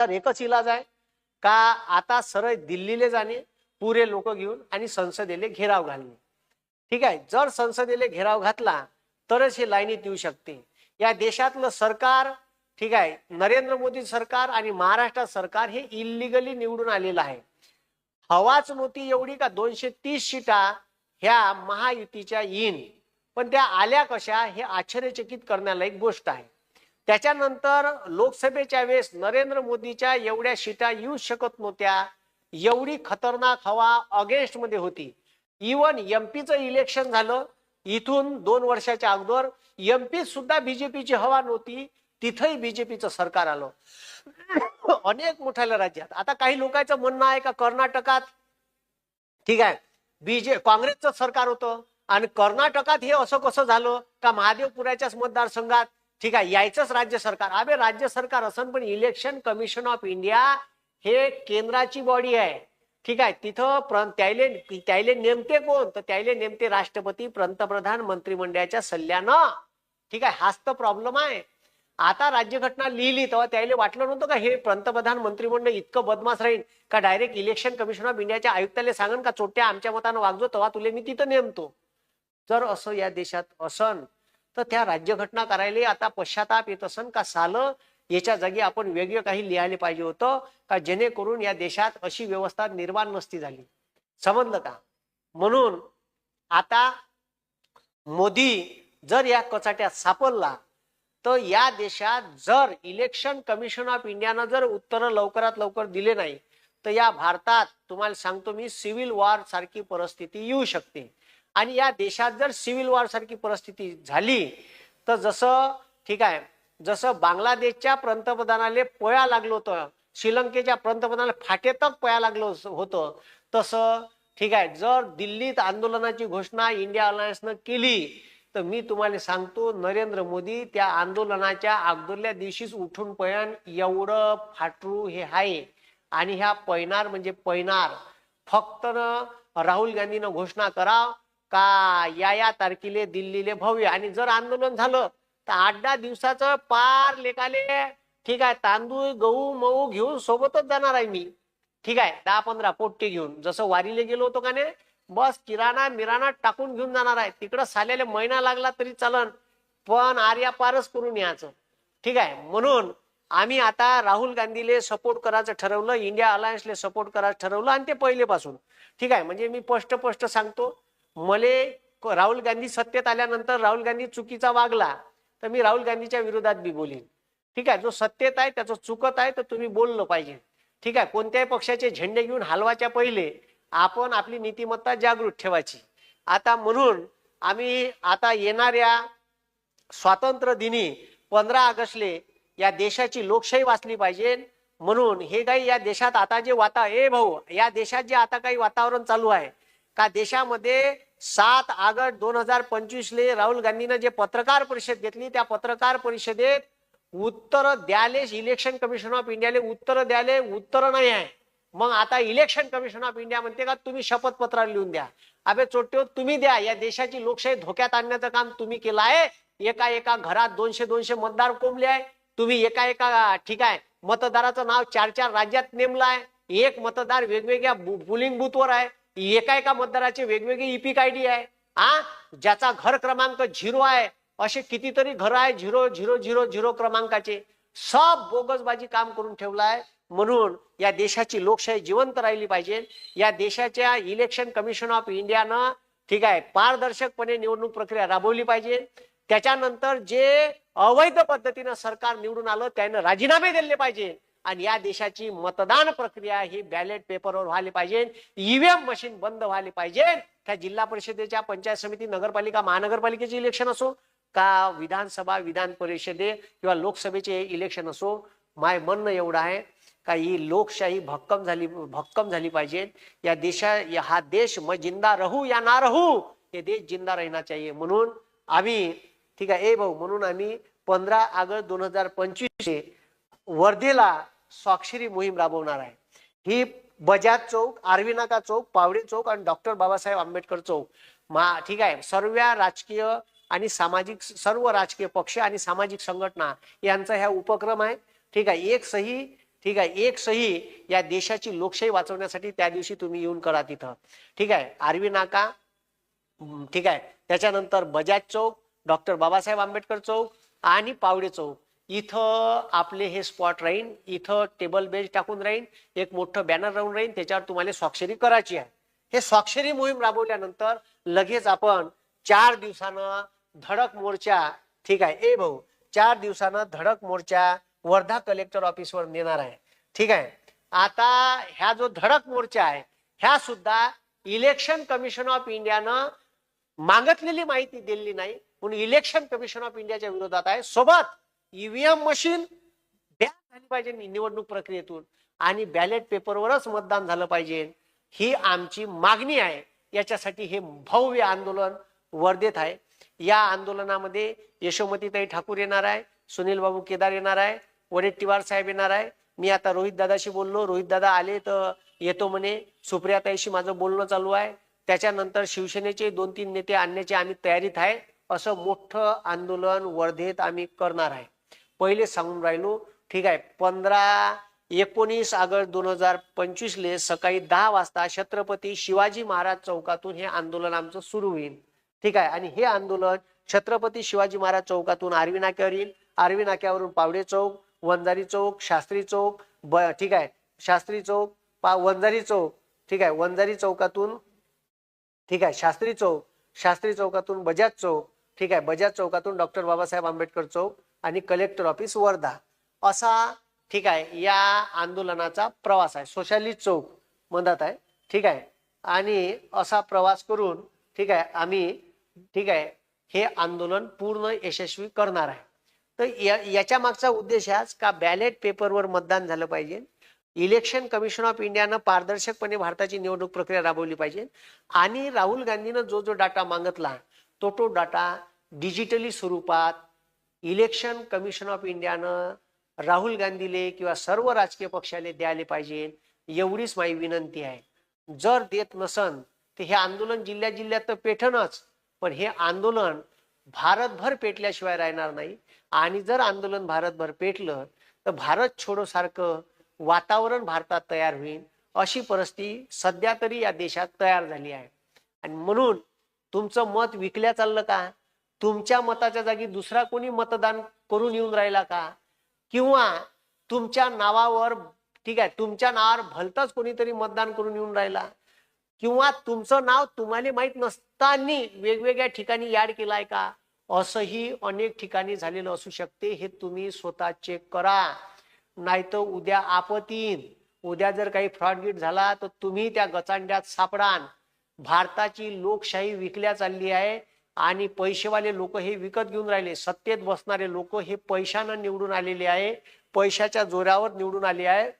तर एकच इलाज आहे. का आता सरळ दिल्लीले जाणे पुरे लोक घेऊन आणि संसदेले घेराव घालणे. ठीक आहे? जर संसदेले घेराव घातला तरच हे लाईनीत येऊ शकते. या देशातलं सरकार ठीक आहे नरेंद्र मोदी सरकार आणि महाराष्ट्र सरकार हे इलिगली निवडून आलेलं आहे. हवाच नव्हती एवढी का दोनशे तीस सीटा ह्या महायुतीच्या येईन. पण त्या आल्या कशा हे आश्चर्यचकित करण्यालायक गोष्ट आहे. त्याच्यानंतर लोकसभेच्या वेळेस नरेंद्र मोदीच्या एवढ्या सीटा येऊ शकत नव्हत्या. एवढी खतरनाक हवा अगेन्स्टमध्ये होती. इवन एमपीचं इलेक्शन झालं. इथून दोन वर्षाच्या अगोदर एमपी सुद्धा बीजेपीची हवा नव्हती. तिथंही बीजेपीचं सरकार आलं. अनेक मोठ्या राज्यात. आता काही लोकांचं म्हणणं आहे का कर्नाटकात? ठीक आहे. बीजे काँग्रेसचं सरकार होतं. आणि कर्नाटकात हे असं कसं झालं? का महादेवपुराच्याच मतदारसंघात ठीक आहे यायचंच राज्य सरकार. अबे राज्य सरकार असन पण इलेक्शन कमिशन ऑफ इंडिया हे केंद्राची बॉडी आहे. ठीक आहे तिथं त्याले त्याले नेमते कोण? तर त्याले नेमते राष्ट्रपती पंतप्रधान मंत्रिमंडळाच्या सल्ल्यानं. ठीक आहे हाच तर प्रॉब्लेम आहे. आता राज्यघटना लिहिली तेव्हा त्याला वाटलं नव्हतं का हे पंतप्रधान मंत्रिमंडळ इतकं बदमाश राहील? का डायरेक्ट इलेक्शन कमिशन ऑफ इंडियाच्या आयुक्ताला सांगन का चोट्या आमच्या मतानं वागजो तेव्हा तुले मी तिथं नेमतो. जर असं या देशात असन तर त्या राज्यघटना करायला आता पश्चाताप येत असन का सालं? याच्या जागी आपण वेगळं काही लिहायला पाहिजे होतं का जेणेकरून या देशात अशी व्यवस्था निर्माण नसती झाली? समजलं का? म्हणून आता मोदी जर या कचाट्यात सापडला तर या देशात जर इलेक्शन कमिशन ऑफ इंडियानं जर उत्तर लवकरात लवकर दिले नाही तर या भारतात तुम्हाला सांगतो मी सिव्हिल वॉर सारखी परिस्थिती येऊ शकते. आणि या देशात जर सिव्हिल वॉर सारखी परिस्थिती झाली तर जसं ठीक आहे जसं बांगलादेशच्या पंतप्रधानाले पळा लागलो होतं श्रीलंकेच्या पंतप्रधानाला फाटेतच पळा लागलो होतं तसं ठीक आहे जर दिल्लीत आंदोलनाची घोषणा इंडिया अलायन्सनं केली तर मी तुम्हाला सांगतो नरेंद्र मोदी त्या आंदोलनाच्या अगोदरल्या दिवशीच उठून पयन एवढं फाटरू हे आहे. आणि ह्या पैनार म्हणजे पैनार. फक्त न राहुल गांधीनं घोषणा करा का या या तारखेले दिल्लीले भव्य. आणि जर आंदोलन झालं तर आठ दहा दिवसाचं पार लेखाले ठीक आहे तांदूळ गहू मऊ घेऊन सोबतच जाणार आहे मी. ठीक आहे दहा पंधरा पोट्टे घेऊन. जसं वारीले गेलो होतो का नाही बस किराणा मिराणा टाकून घेऊन जाणार आहे. तिकडं साल्याला महिना लागला तरी चालन पण आर्या पारच करून यायचं. ठीक आहे म्हणून आम्ही आता राहुल गांधीले सपोर्ट करायचं ठरवलं इंडिया अलायन्सले सपोर्ट करायचं ठरवलं आणि ते पहिलेपासून. ठीक आहे म्हणजे मी स्पष्ट स्पष्ट सांगतो मले क- राहुल गांधी सत्तेत आल्यानंतर राहुल गांधी चुकीचा वागला तर मी राहुल गांधीच्या विरोधात बी बोलीन. ठीक आहे जो सत्तेत आहे त्याचं चुकत आहे तर तुम्ही बोललं पाहिजे. ठीक आहे कोणत्याही पक्षाचे झेंडे घेऊन हलवाच्या पहिले आपण आपली नीतिमत्ता जागृत ठेवायची. आता म्हणून आम्ही आता येणाऱ्या स्वातंत्र्य दिनी पंधरा ऑगस्टले या देशाची लोकशाही वाचली पाहिजे. म्हणून हे काही या देशात आता जे वाता ए भाऊ या देशात जे आता काही वातावरण चालू आहे का देशामध्ये सात ऑगस्ट दोन हजार पंचवीसले राहुल गांधीनं जे पत्रकार परिषद घेतली त्या पत्रकार परिषदेत उत्तर द्याले इलेक्शन कमिशन ऑफ इंडियाले उत्तर द्याले उत्तर नाही आहे. मग आता इलेक्शन कमिशन ऑफ इंडिया म्हणते का तुम्ही शपथपत्र लिहून द्या. अबे चोट्यो तुम्ही द्या. या देशाची लोकशाही धोक्यात आणण्याचं काम तुम्ही केलं आहे. एका एका घरात दोनशे दोनशे मतदार कोंबले आहे. तुम्ही एका एका ठीक आहे मतदाराचं नाव चार चार राज्यात नेमलं आहे. एक मतदार वेगवेगळ्या बुलिंग बूथवर आहे. एका एका मतदाराचे वेगवेगळे इपिक आय डी आहे. हा ज्याचा घर क्रमांक झिरो आहे. असे कितीतरी घर आहे झिरो झिरो झिरो झिरो क्रमांकाचे. सब बोगसबाजी काम करून ठेवला आहे म्हणून या देशाची लोकशाही जिवंत राहिली पाहिजे. या देशाच्या इलेक्शन कमिशन ऑफ इंडियानं ठीक आहे पारदर्शकपणे निवडणूक प्रक्रिया राबवली पाहिजे. त्याच्यानंतर जे अवैध पद्धतीनं सरकार निवडून आलं त्यानं राजीनामे दिले पाहिजे. आणि या देशाची मतदान प्रक्रिया ही बॅलेट पेपरवर व्हायला पाहिजे. ईव्हीएम मशीन बंद व्हायला पाहिजे. त्या जिल्हा परिषदेच्या पंचायत समिती नगरपालिका महानगरपालिकेचे इलेक्शन असो का विधानसभा विधान परिषदे किंवा लोकसभेचे इलेक्शन असो माय म्हणणं एवढं आहे का ही लोकशाही भक्कम झाली भक्कम झाली पाहिजे. या देशा या- हा देश म जिंदा रहू या ना रहू हे देश जिंदा राहणार चाहिए म्हणून आम्ही ठीक आहे ए भाऊ म्हणून आम्ही पंधरा ऑगस्ट दोन हजार पंचवीस वर्धेला स्वाक्षरी मोहीम राबवणार आहे. ही बजाज चौक आरवी नाका चौक पावडे चौक आणि डॉक्टर बाबासाहेब आंबेडकर चौक मा ठीक आहे सर्व राजकीय आणि सामाजिक सर्व राजकीय पक्ष आणि सामाजिक संघटना यांचा ह्या उपक्रम आहे. ठीक आहे एक सही ठीक आहे एक सही या देशाची लोकशाही वाचवण्यासाठी त्या दिवशी तुम्ही येऊन करा तिथं. ठीक आहे आर्वी नाका ठीक आहे त्याच्यानंतर बजाज चौक डॉक्टर बाबासाहेब आंबेडकर चौक आणि पावडे चौक. इथं आपले हे स्पॉट राहीन इथं टेबल बेंच टाकून राहीन एक मोठं बॅनर राहून राहीन त्याच्यावर तुम्हाला स्वाक्षरी करायची आहे. हे स्वाक्षरी मोहीम राबवल्यानंतर लगेच आपण चार दिवसानं धडक मोर्चा ठीक आहे ए भाऊ चार दिवसानं धडक मोर्चा वर्धा कलेक्टर ऑफिसवर नेणार आहे. ठीक आहे? आता ह्या जो धडक मोर्चा आहे ह्या सुद्धा इलेक्शन कमिशन ऑफ इंडियानं मागितलेली माहिती दिलेली नाही म्हणून इलेक्शन कमिशन ऑफ इंडियाच्या विरोधात आहे. सोबत ईव्हीएम मशीन बॅन झाली पाहिजे निवडणूक प्रक्रियेतून. आणि बॅलेट पेपरवरच मतदान झालं पाहिजे. ही आमची मागणी आहे. याच्यासाठी हे भव्य आंदोलन वर्धेत आहे. या आंदोलनामध्ये यशोमतीताई ठाकूर येणार आहे सुनील बाबू केदार येणार आहे वडेट्टीवार साहेब येणार आहे. मी आता रोहित दादाशी बोललो. रोहित दादा आले तर येतो म्हणे. सुप्रियाताईशी माझं बोलणं चालू आहे. त्याच्यानंतर शिवसेनेचे दोन तीन नेते आणण्याची आम्ही तयारीत आहे. असं मोठं आंदोलन वर्धेत आम्ही करणार आहे. पहिले सांगून राहिलो ठीक आहे पंधरा एकोणीस ऑगस्ट दोन हजार पंचवीसले सकाळी दहा वाजता छत्रपती शिवाजी महाराज चौकातून हे आंदोलन आमचं सुरू होईल. ठीक आहे आणि हे आंदोलन छत्रपती शिवाजी महाराज चौकातून आर्वी नाक्यावर येईल. आर्वी नाक्यावरून पावडे चौक वंजारी चौक शास्त्री चौक ब ठीक आहे शास्त्री चौक पा वंजारी चौक ठीक आहे वंजारी चौकातून ठीक आहे शास्त्री चौक शास्त्री चौकातून बजाज चौक ठीक आहे बजाज चौकातून डॉक्टर बाबासाहेब आंबेडकर चौक आणि कलेक्टर ऑफिस वर्धा असा ठीक आहे या आंदोलनाचा प्रवास आहे. सोशालिस्ट चौक मधात आहे. ठीक आहे. आणि असा प्रवास करून ठीक आहे आम्ही ठीक आहे हे आंदोलन पूर्ण यशस्वी करणार आहे. तर या- याच्या मागचा उद्देश हाच का बॅलेट पेपरवर मतदान झालं पाहिजे? इलेक्शन कमिशन ऑफ इंडियानं पारदर्शकपणे भारताची निवडणूक प्रक्रिया राबवली पाहिजे. आणि राहुल गांधीनं जो जो डाटा मागितला तो तो डाटा डिजिटली स्वरूपात इलेक्शन कमिशन ऑफ इंडियानं राहुल गांधीले किंवा सर्व राजकीय पक्षाले द्यायला पाहिजे एवढीच माझी विनंती आहे. जर देत नसन तर हे आंदोलन जिल्ह्या जिल्ह्यात तर पेटणच पण हे आंदोलन भारतभर पेटल्याशिवाय राहणार नाही. आणि जर आंदोलन भारतभर पेटलं तर भारत छोडो सारखं वातावरण भारतात तयार होईल अशी परिस्थिती सध्या तरी या देशात तयार झाली आहे. आणि म्हणून तुमचं मत विकल्या चाललं का? तुमच्या मताच्या जागी दुसरा कोणी मतदान करून येऊन राहिला का? किंवा तुमच्या नावावर ठीक आहे तुमच्या नावावर भलतंच कोणीतरी मतदान करून येऊन राहिला? किंवा तुमचं नाव तुम्हाला माहीत नसताना वेगवेगळ्या ठिकाणी याड केलाय का? असंही अनेक ठिकाणी झालेलं असू शकते हे तुम्ही स्वतः चेक करा. नाहीतर उद्या आपतीन उद्या जर काही फ्रॉडगीट झाला तर तुम्ही त्या गचांड्यात सापडान भारताची लोकशाही विकल्या चालली आहे. आणि पैसेवाले लोक हे विकत घेऊन राहिले. सत्तेत बसणारे लोक हे पैशानं निवडून आलेले आहे. पैशाच्या जोरावर निवडून आले आहे.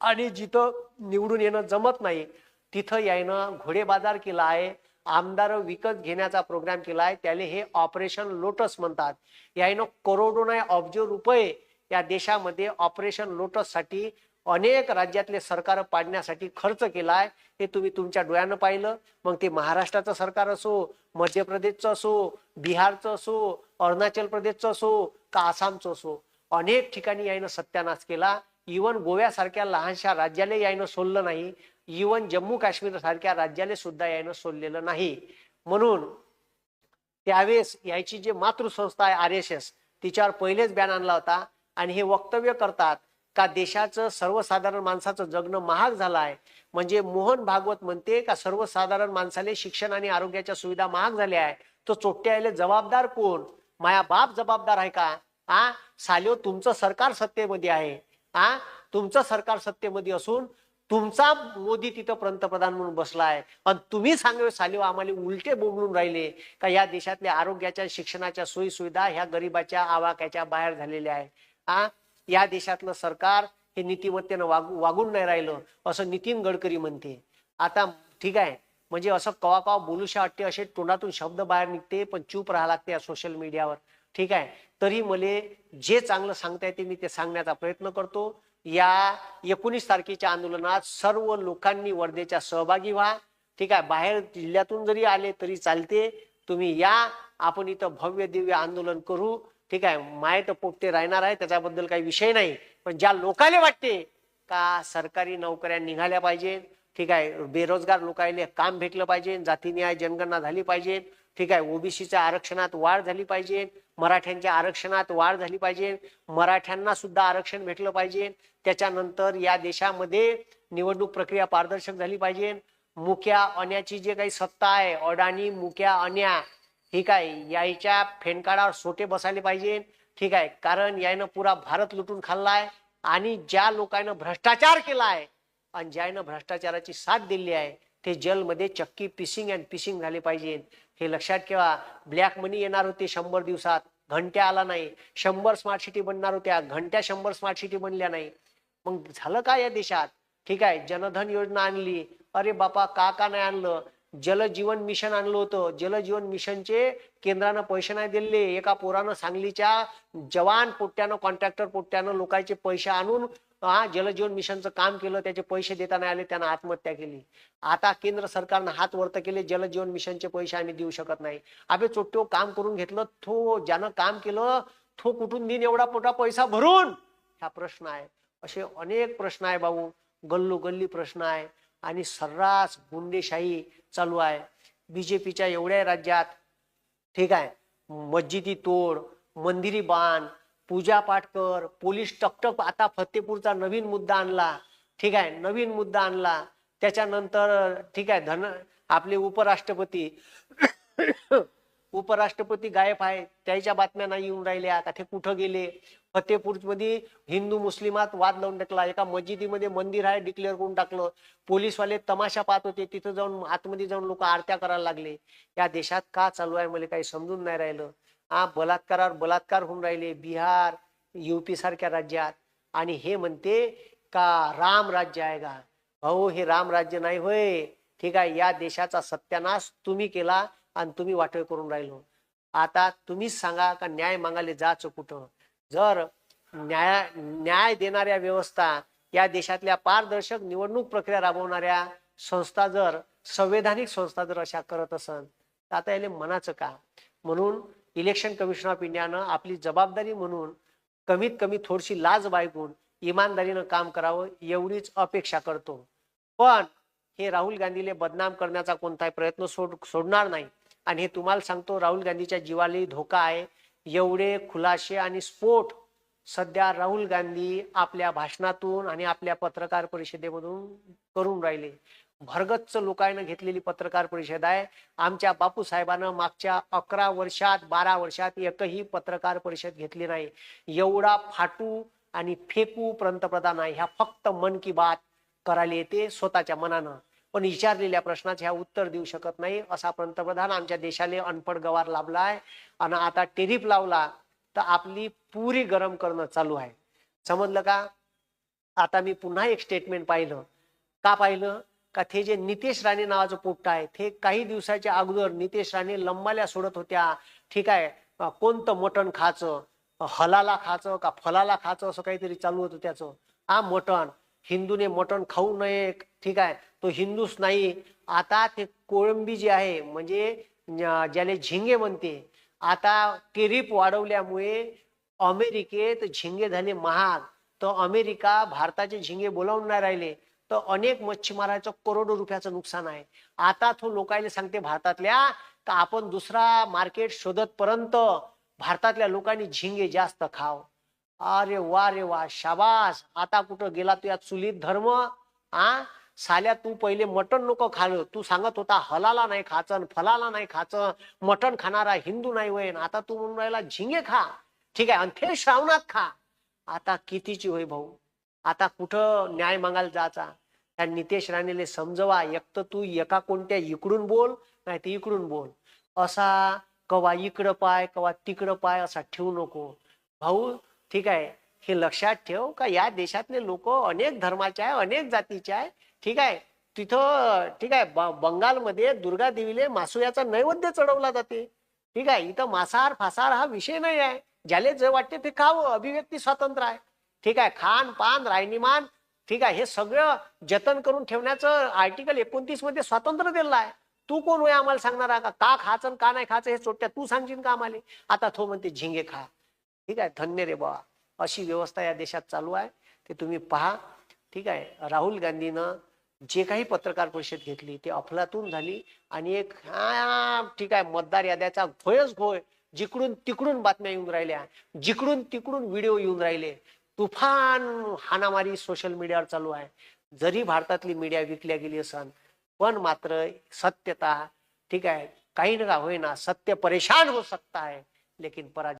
आणि जिथं निवडून येणं जमत नाही तिथं यायनं घोडे बाजार केला आहे. आमदार विकत घेण्याचा प्रोग्राम केला आहे. त्याला हे ऑपरेशन लोटस म्हणतात. यायनं करोडो नाही अब्ज रुपये या देशामध्ये ऑपरेशन लोटससाठी अनेक राज्यातले सरकार पाडण्यासाठी खर्च केलाय हे तुम्ही तुमच्या डोळ्यानं पाहिलं. मग ते महाराष्ट्राचं सरकार असो मध्य प्रदेशचं असो बिहारचं असो अरुणाचल प्रदेशचं असो का आसामचं असो अनेक ठिकाणी यायनं सत्यानाश केला. इवन गोव्यासारख्या लहानशा राज्याला यायनं सोडलं नाही. इवन जम्मू काश्मीर सारख्या राज्याला सुद्धा यायनं सोडलेलं नाही. म्हणून त्यावेळेस याची जी मातृसंस्था आहे आर एस एस तिच्यावर पहिलेच बॅन आणला होता. आणि हे वक्तव्य करतात का देशाचं सर्वसाधारण माणसाचं जगणं महाग झालं आहे म्हणजे मोहन भागवत म्हणते का सर्वसाधारण माणसाले शिक्षण आणि आरोग्याच्या सुविधा महाग झाल्या आहे तो चोट्ट्याला जबाबदार कोण? माया बाप जबाबदार आहे का? आ? साल्यो तुमचं सरकार सत्तेमध्ये आहे. आ? तुमचं सरकार सत्तेमध्ये असून तुमचा मोदी तिथं पंतप्रधान म्हणून बसलाय. आणि तुम्ही सांगा सालिओ आम्हाला उलटे बोंबलून राहिले का या देशातल्या आरोग्याच्या शिक्षणाच्या सोयी सुविधा ह्या गरिबाच्या आवाक्याच्या बाहेर झालेल्या आहे आ? या देशातलं सरकार हे नीतिमत्तेनं वागू वागून नाही राहिलं असं नितीन गडकरी म्हणते. आता ठीक आहे म्हणजे असं कवा कवा बोलूशा वाटते असे तोंडातून शब्द बाहेर निघते पण चूप राहा लागते या सोशल मीडियावर ठीक आहे तरी मले जे चांगलं सांगता येते मी ते सांगण्याचा प्रयत्न करतो. या एकोणीस तारखेच्या आंदोलनात सर्व लोकांनी वर्धेच्या सहभागी व्हा. ठीक आहे बाहेर जिल्ह्यातून जरी आले तरी चालते. तुम्ही या आपण इथं भव्य दिव्य आंदोलन करू. ठीक आहे माय तर पोपटे राहणार आहे त्याच्याबद्दल काही विषय नाही. पण ज्या लोकांना वाटते का सरकारी नोकऱ्या निघाल्या पाहिजे ठीक आहे बेरोजगार लोकांना काम भेटलं पाहिजे जाती न्याय जनगणना झाली पाहिजे ठीक आहे ओबीसीच्या आरक्षणात वाढ झाली पाहिजे मराठ्यांच्या आरक्षणात वाढ झाली पाहिजे मराठ्यांना सुद्धा आरक्षण भेटलं पाहिजे त्याच्यानंतर या देशामध्ये निवडणूक प्रक्रिया पारदर्शक झाली पाहिजे. मुक्या अन्याची जे काही सत्ता आहे अडाणी मुक्या अन्या ठीक आहे याईच्या फेणकाडावर सोटे बसायला पाहिजे. ठीक आहे कारण यायनं पुरा भारत लुटून खाल्लाय आणि ज्या लोकांना भ्रष्टाचार केला आहे आणि ज्यानं भ्रष्टाचाराची साथ दिली आहे ते जलमध्ये चक्की पिसिंग अँड पिसिंग झाले पाहिजे. हे लक्षात ठेवा ब्लॅक मनी येणार होते शंभर दिवसात. घंट्या आला नाही. शंभर स्मार्ट सिटी बनणार होत्या. घंट्या शंभर स्मार्ट सिटी बनल्या नाही. मग झालं काय या देशात? ठीक आहे जनधन योजना आणली. अरे बापा का का नाही आणलं? जलजीवन मिशन आणलं होतं. जलजीवन मिशनचे केंद्रानं पैसे नाही दिले. एका पोरानं सांगलीच्या जवान पोट्ट्यानं कॉन्ट्रॅक्टर पोट्ट्यानं लोकांचे पैसे आणून हा जलजीवन मिशनचं काम केलं. त्याचे पैसे देता नाही आले. त्यानं आत्महत्या केली. आता केंद्र सरकारनं हात वरत केले. जलजीवन मिशनचे पैसे आम्ही देऊ शकत नाही. अबे चोट्टो काम करून घेतलं. तो ज्यानं काम केलं तो कुठून दिन एवढा मोठा पैसा भरून? हा प्रश्न आहे. असे अनेक प्रश्न आहे भाऊ. गल्लोगल्ली प्रश्न आहे. आणि सर्रास गुंडेशाही चालू आहे. बीजेपीच्या एवढ्या राज्यात ठीक आहे मस्जिदी तोड मंदिरी बांध पूजा पाठ कर पोलीस टकटक आता फतेपूरचा नवीन मुद्दा आणला ठीक आहे नवीन मुद्दा आणला. त्याच्यानंतर ठीक आहे धन आपले उपराष्ट्रपती उपराष्ट्रपती गायब आहे त्याच्या बातम्या नाही येऊन राहिल्या. का ते कुठं गेले? फतेपूरमध्ये हिंदू मुस्लिमात वाद लावून टाकला. एका मस्जिदीमध्ये मंदिर आहे डिक्लेअर करून टाकलं. पोलीसवाले तमाशा पाहत होते. तिथं जाऊन आतमध्ये जाऊन लोक आरत्या करायला लागले. या देशात का चालू आहे? मला काही समजून नाही राहिलं. हा बलात्कारावर बलात्कार होऊन राहिले बिहार युपी सारख्या राज्यात. आणि हे म्हणते का राम राज्य आहे का? भाऊ हे राम राज्य नाही होय. ठीक आहे या देशाचा सत्यानाश तुम्ही केला. आणि तुम्ही वाटोळ करून राहिलो. आता तुम्हीच सांगा का न्याय मागायला जायचं कुठं? जर न्याय न्याय देणाऱ्या व्यवस्था या देशातल्या पारदर्शक निवडणूक प्रक्रिया राबवणाऱ्या संस्था जर संवैधानिक संस्था जर अशा करत असन तर आता याने मनाचं का? म्हणून इलेक्शन कमिशन ऑफ इंडियानं आपली जबाबदारी म्हणून कमीत कमी थोडीशी लाज बाळगून इमानदारीनं काम करावं एवढीच अपेक्षा करतो. पण हे राहुल गांधीले बदनाम करण्याचा कोणताही प्रयत्न सोड सोडणार नाही. आणि हे तुम्हाला सांगतो राहुल गांधीच्या जीवालाही धोका आहे. एवढे खुलासे आणि स्फोट सध्या राहुल गांधी आपल्या भाषणातून आणि आपल्या पत्रकार परिषदेमधून करून राहिले. भरगच्च लोकांना घेतलेली पत्रकार परिषद आहे. आमच्या बापूसाहेबानं मागच्या अकरा वर्षात बारा वर्षात एकही पत्रकार परिषद घेतली नाही. एवढा फाटू आणि फेकू पंतप्रधान आहे. ह्या फक्त मन की बात करायला येते स्वतःच्या मनानं. पण विचारलेल्या प्रश्नाचे ह्या उत्तर देऊ शकत नाही असा पंतप्रधान आमच्या देशाला अनपड गवार लाभलाय. आणि आता टेरिफ लावला तर आपली पुरी गरम करणं चालू आहे. समजलं का? आता मी पुन्हा एक स्टेटमेंट पाहिलं. का पाहिलं? का ते जे नितेश राणे नावाचं पोट्ट आहे ते काही दिवसाच्या अगोदर नितेश राणे लंबाल्या सोडत होत्या. ठीक आहे कोणतं मटण खायचं? हलाला खायचं का फलाला खायचं? असं काहीतरी चालू होतं त्याचं. हा मटण. हिंदूने मटण खाऊ नये ठीक आहे. तो हिंदूच नाही. आता ते कोळंबी जे आहे म्हणजे ज्याला झिंगे म्हणते आता टेरिप वाढवल्यामुळे अमेरिकेत झिंगे झाले महाग. तर अमेरिका भारताचे झिंगे बोलावून नाही राहिले. तर अनेक मच्छीमाराचं करोडो रुपयाचं नुकसान आहे. आता तो लोकांना सांगते भारतातल्या का आपण दुसरा मार्केट शोधतपर्यंत भारतातल्या लोकांनी झिंगे जास्त खाव. अरे वा रे वा. शाबास. आता कुठं गेला तू या चुलीत धर्म? आ? साल्या तू पहिले मटण नको खाल तू सांगत होता हलाला नाही खाचन फलाला नाही खाचं. मटण खाणारा हिंदू नाही होईन आता तू म्हणून राहिला झिंगे खा. ठीक आहे. आणि ते श्रावणात खा. आता कितीची होय भाऊ? आता कुठं न्याय मागायला जायचा? त्या नितेश राणेले समजवा. एक तर तू एका कोणत्या इकडून बोल नाही तर इकडून बोल. असा कवा इकडं पाय कवा तिकडं पाय असा ठेवू नको. भाऊ ठीक आहे? हे लक्षात ठेव का या देशातले लोक अनेक धर्माचे आहे अनेक जातीचे आहे. ठीक आहे? तिथं ठीक आहे ब- बंगालमध्ये दुर्गा देवीले मासुयाचा नैवेद्य चढवला जाते. ठीक आहे? इथं मांसाहार फासाहार हा विषय नाही आहे. ज्याले जे वाटते ते खावं अभिव्यक्ती स्वातंत्र्य आहे. ठीक आहे? खान पान रायनिमान ठीक आहे? हे सगळं जतन करून ठेवण्याचं आर्टिकल एकोणतीसमध्ये स्वातंत्र्य दिलं आहे. तू कोण होय आम्हाला सांगणार? आहे का का खायचं का नाही खायचं हे चोट्या तू सांगशील का आम्हाला? आता तो म्हणते झिंगे खा. ठीक आहे? धन्य रे बाबा. अशी व्यवस्था या देशात चालू आहे. ते तुम्ही पहा. ठीक आहे? राहुल गांधीनं जे काही पत्रकार परिषद घेतली ते अफलातून झाली आणि एक ठीक आहे मतदार याद्याचा घोयच घोय जिकडून तिकडून बातम्या येऊन राहिल्या जिकडून तिकडून व्हिडिओ येऊन राहिले तुफान हाणामारी सोशल मीडियावर चालू आहे. जरी भारतातली मीडिया विकल्या गेली असन पण मात्र सत्यता ठीक आहे काही ना होईना सत्य परेशान हो सकता है लेकिन पराजय